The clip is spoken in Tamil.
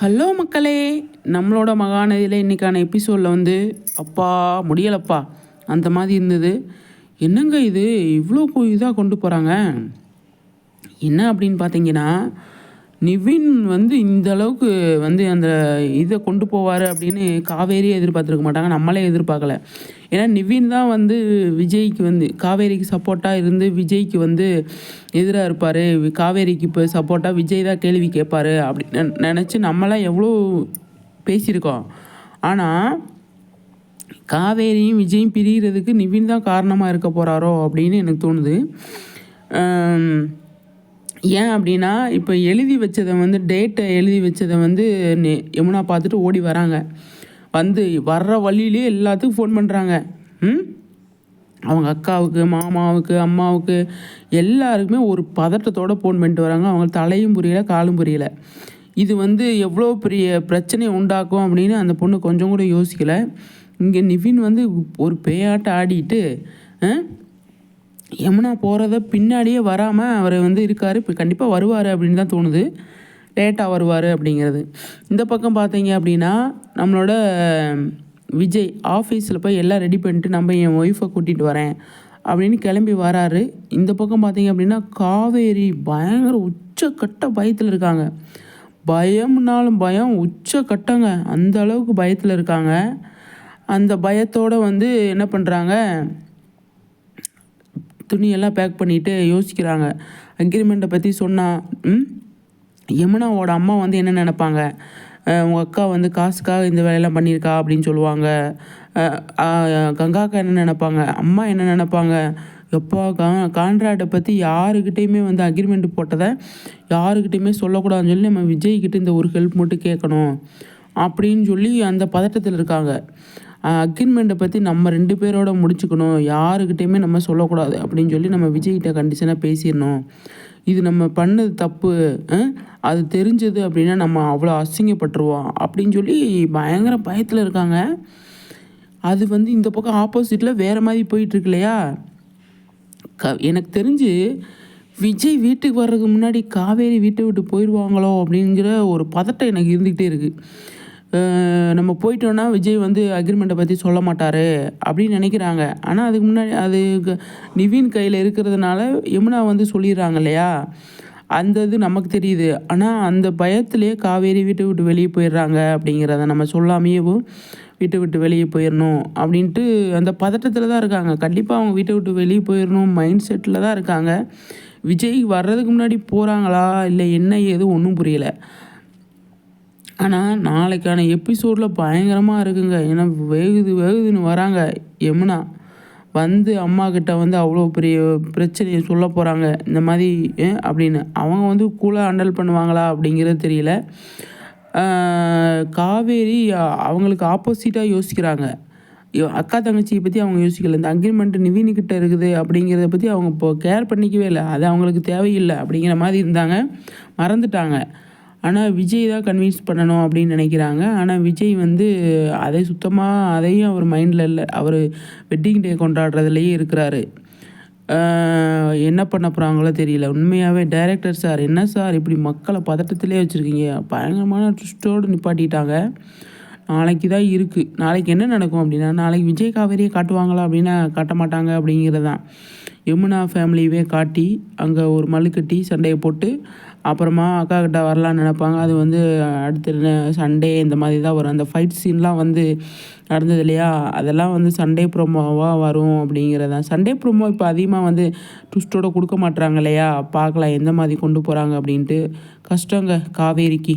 ஹலோ மக்களே நம்மளோட மகாநதியில் இன்றைக்கான எபிசோடில் வந்து அப்பா முடியலப்பா அந்த மாதிரி இருந்தது. என்னங்க இது? இவ்வளோ இதாக கொண்டு போகிறாங்க என்ன அப்படின்னு பார்த்தீங்கன்னா நிவின் வந்து இந்த அளவுக்கு வந்து அந்த இதை கொண்டு போவார் அப்படின்னு காவேரியே எதிர்பார்த்துருக்க மாட்டாங்க. நம்மளே எதிர்பார்க்கல. ஏன்னா நிவின் தான் வந்து விஜய்க்கு வந்து காவேரிக்கு சப்போர்ட்டாக இருந்து விஜய்க்கு வந்து எதிராக இருப்பார். காவேரிக்கு இப்போ சப்போர்ட்டாக விஜய் தான் கேள்வி கேட்பார் அப்படின்னு நினச்சி நம்மளாம் எவ்வளோ பேசியிருக்கோம். ஆனால் காவேரியும் விஜயும் பிரிகிறதுக்கு நிவின் தான் காரணமாக இருக்க போகிறாரோ அப்படின்னு எனக்கு தோணுது. ஏன் அப்படின்னா இப்போ எழுதி வச்சதை வந்து டேட்டை எழுதி வச்சதை வந்து நெ- யமுனா பார்த்துட்டு ஓடி வராங்க. வந்து வர்ற வழியிலே எல்லாத்துக்கும் ஃபோன் பண்ணுறாங்க ம்? அவங்க அக்காவுக்கு மாமாவுக்கு அம்மாவுக்கு எல்லாருக்குமே ஒரு பதட்டத்தோட ஃபோன் பண்ணிட்டு வராங்க. அவங்க தலையும் புரியல காலும் புரியலை. இது வந்து எவ்வளோ பெரிய பிரச்சனையை உண்டாக்கும் அப்படின்னு அந்த பொண்ணு கொஞ்சம் கூட யோசிக்கலை. இங்கே நிவின் வந்து ஒரு பேயாட்டம் ஆடிட்டு யமுனா போகிறத பின்னாடியே வராமல் அவர் வந்து இருக்கார். இப்போ கண்டிப்பாக வருவார் அப்படின்னு தான் தோணுது. லேட்டாக வருவார் அப்படிங்கிறது. இந்த பக்கம் பார்த்தீங்க அப்படின்னா நம்மளோட விஜய் ஆஃபீஸில் போய் எல்லாம் ரெடி பண்ணிட்டு நம்ம என் ஒய்ஃபை கூட்டிகிட்டு வரேன். அப்படின்னு கிளம்பி வராரு. இந்த பக்கம் பார்த்தீங்க அப்படின்னா காவேரி பயங்கர உச்சக்கட்ட பயத்தில் இருக்காங்க. பயம்னாலும் பயம் உச்ச கட்டங்க அந்த அளவுக்கு பயத்தில் இருக்காங்க. அந்த பயத்தோடு வந்து என்ன பண்ணுறாங்க துணியெல்லாம் பேக் பண்ணிவிட்டு யோசிக்கிறாங்க. அக்ரிமெண்ட்டை பற்றி சொன்னால் யமுனாவோட அம்மா வந்து என்ன நினைப்பாங்க? உங்கள் அக்கா வந்து காசுக்காக இந்த வேலையெல்லாம் பண்ணியிருக்கா? அப்படின்னு சொல்லுவாங்க. கங்காக்கா என்ன நினப்பாங்க? அம்மா என்ன நினப்பாங்க? எப்பா கா கான்ட்ராக்டை பற்றி யாருக்கிட்டேயுமே வந்து அக்ரிமெண்ட் போட்டதை யாருக்கிட்டேயுமே சொல்லக்கூடாதுன்னு சொல்லி நம்ம விஜய்கிட்ட இந்த ஒரு ஹெல்ப் மட்டும் கேட்கணும் அப்படின்னு சொல்லி அந்த பதட்டத்தில் இருக்காங்க. அக்ரிமெண்ட்டை பற்றி நம்ம ரெண்டு பேரோட முடிச்சுக்கணும். யாருக்கிட்டேயுமே நம்ம சொல்லக்கூடாது அப்படின்னு சொல்லி நம்ம விஜய்கிட்ட கண்டிஷனாக பேசிடணும். இது நம்ம பண்ணது தப்பு அது தெரிஞ்சது அப்படின்னா நம்ம அவ்வளோ அசிங்கப்பட்டுருவோம் அப்படின்னு சொல்லி பயங்கர பயத்தில் இருக்காங்க. அது வந்து இந்த பக்கம் ஆப்போசிட்டில் வேறு மாதிரி போயிட்டுருக்கு இல்லையா? க எனக்கு தெரிஞ்சு விஜய் வீட்டுக்கு வர்றதுக்கு முன்னாடி காவேரி வீட்டை விட்டு போயிடுவாங்களோ அப்படிங்கிற ஒரு பதட்டம் எனக்கு இருந்துக்கிட்டே இருக்குது நம்ம போயிட்டோன்னா விஜய் வந்து அக்ரிமெண்ட்டை பற்றி சொல்ல மாட்டார் அப்படின்னு நினைக்கிறாங்க. ஆனால் அதுக்கு முன்னாடி அது நிவின் கையில் இருக்கிறதுனால யமுனா வந்து சொல்லிடுறாங்க இல்லையா? அந்த இது நமக்கு தெரியுது. ஆனால் அந்த பயத்திலே காவேரி வீட்டை விட்டு வெளியே போயிடுறாங்க அப்படிங்கிறத நம்ம சொல்லாமையேவும் வீட்டை விட்டு வெளியே போயிடணும் அப்படின்ட்டு அந்த பதட்டத்தில் தான் இருக்காங்க. கண்டிப்பாக அவங்க வீட்டை விட்டு வெளியே போயிடணும் மைண்ட் செட்டில் தான் இருக்காங்க. விஜய் வர்றதுக்கு முன்னாடி போகிறாங்களா இல்லை என்ன ஏது ஒன்றும் புரியலை. ஆனால் நாளைக்கான எபிசோடில் பயங்கரமாக இருக்குங்க. ஏன்னா வேகுது வேகுதுன்னு வராங்க. யமுனா வந்து அம்மா கிட்ட வந்து அவ்வளோ பெரிய பிரச்சனையை சொல்ல போகிறாங்க இந்த மாதிரி அப்படின்னு. அவங்க வந்து கூலாக ஹேண்டல் பண்ணுவாங்களா அப்படிங்கிறது தெரியல. காவேரி அவங்களுக்கு ஆப்போசிட்டாக யோசிக்கிறாங்க. அக்கா தங்கச்சியை பற்றி அவங்க யோசிக்கல. இந்த அக்ரிமெண்ட் நிவினிக்கிட்ட இருக்குது அப்படிங்கிறத பற்றி அவங்க இப்போ கேர் பண்ணிக்கவே இல்லை. அது அவங்களுக்கு தேவையில்லை அப்படிங்கிற மாதிரி இருந்தாங்க. மறந்துட்டாங்க. ஆனால் விஜய் தான் கன்வின்ஸ் பண்ணணும் அப்படின்னு நினைக்கிறாங்க. ஆனால் விஜய் வந்து அதை சுத்தமாக அதையும் அவர் மைண்டில் இல்லை. அவர் வெட்டிங் டே கொண்டாடுறதுலையே இருக்கிறாரு. என்ன பண்ண போகிறாங்களோ தெரியல. உண்மையாகவே டைரக்டர் சார் என்ன சார் இப்படி மக்களை பதட்டத்திலே வச்சுருக்கீங்க? பயங்கரமான ட்விஸ்டோடு நிப்பாட்டிட்டாங்க. நாளைக்கு தான் இருக்குது நாளைக்கு என்ன நடக்கும் அப்படின்னா நாளைக்கு விஜய் காவேரியை காட்டுவாங்களா அப்படின்னா காட்ட மாட்டாங்க அப்படிங்கிறது தான் யமுனா ஃபேமிலியவே காட்டி அங்கே ஒரு மல்லு கட்டி சண்டையை போட்டு அப்புறமா அக்கா கிட்ட வரலான்னு நினைப்பாங்க. அது வந்து அடுத்த சண்டே இந்த மாதிரி தான் வரும். அந்த ஃபைட் சீன்லாம் வந்து நடந்தது இல்லையா? அதெல்லாம் வந்து சண்டே ப்ரோமோவாக வரும் அப்படிங்கிறதான் சண்டே ப்ரோமோ இப்போ அதிகமாக வந்து ட்விஸ்ட்டோடு கொடுக்க மாட்டுறாங்க இல்லையா? பார்க்கலாம் எந்த மாதிரி கொண்டு போகிறாங்க அப்படின்ட்டு. கஷ்டங்க. காவேரிக்கு.